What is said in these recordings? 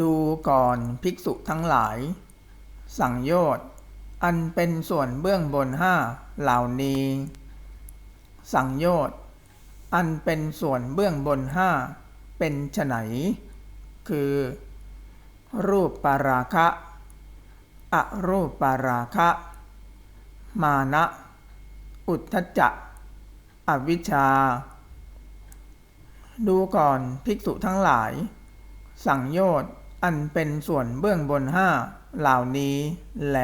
ดูก่อนภิกษุทั้งหลาย สังโยชน์อันเป็นส่วนเบื้องบนห้าเหล่านี้ สังโยชน์อันเป็นส่วนเบื้องบนห้าเป็นฉไฉนคือ รูปปาราคะอรูปปาราคะ มานะ อุทธจจะอวิชชา ดูก่อนภิกษุทั้งหลาย สังโยชน์ อันเป็นส่วนเบื้องบนห้าเหล่านี้แล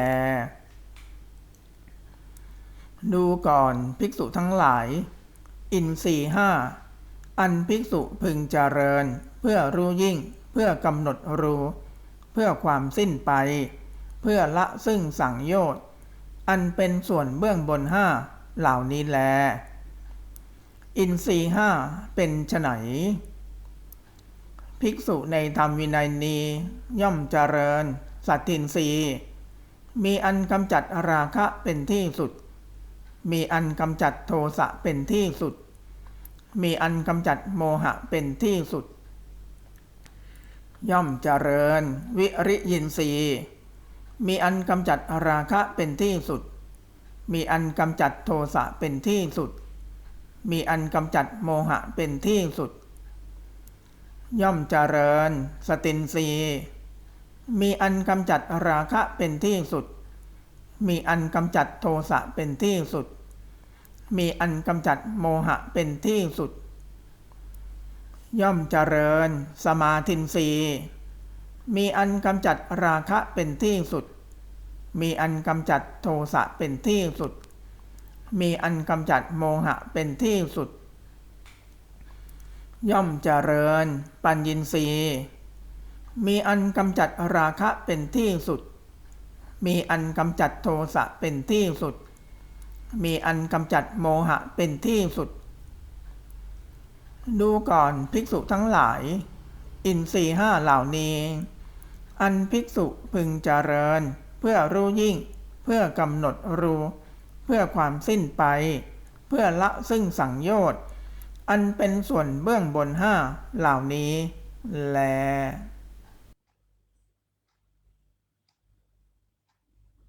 ดูก่อนภิกษุทั้งหลาย อินทรีห้าอันภิกษุพึงเจริญ เพื่อรู้ยิ่ง เพื่อกำหนดรู้ เพื่อความสิ้นไป เพื่อละซึ่งสังโยชน์อันเป็นส่วนเบื้องบนห้าเหล่านี้แล อินทรีห้าเป็นไฉน ภิกษุในธรรมวินัยนี้ ย่อมเจริญ สัตทินรีมีอันกำจัดราคะเป็นที่สุด มีอันกำจัดโทสะเป็นที่สุด มีอันกำจัดโมหะเป็นที่สุด ย่อมเจริญ วิริยินรีมีอันกำจัดราคะเป็นที่สุด มีอันกำจัดโทสะเป็นที่สุด มีอันกำจัดโมหะเป็นที่สุด ย่อมเจริญ สตินรีมีอันกำจัดราคะเป็นที่สุด มีอันกำจัดโทสะเป็นที่สุด มีอันกำจัดโมหะเป็นที่สุด ย่อมเจริญ สมาธินรีมีอันกำจัดราคะเป็นที่สุด มีอันกำจัดโทสะเป็นที่สุด มีอันกำจัดโมหะเป็นที่สุด ย่อมเจริญ ปัญญินรีมีอันกำจัดราคะเป็นที่สุด มีอันกำจัดโทสะเป็นที่สุด มีอันกำจัดโมหะเป็นที่สุด ดูก่อนภิกษุทั้งหลาย อินทรีห้าเหล่านี้ อันภิกษุพึงเจริญ เพื่อรู้ยิ่ง เพื่อกำหนดรู้ เพื่อความสิ้นไป เพื่อละซึ่งสังโยชน์ อันเป็นส่วนเบื้องบนห้าเหล่านี้แล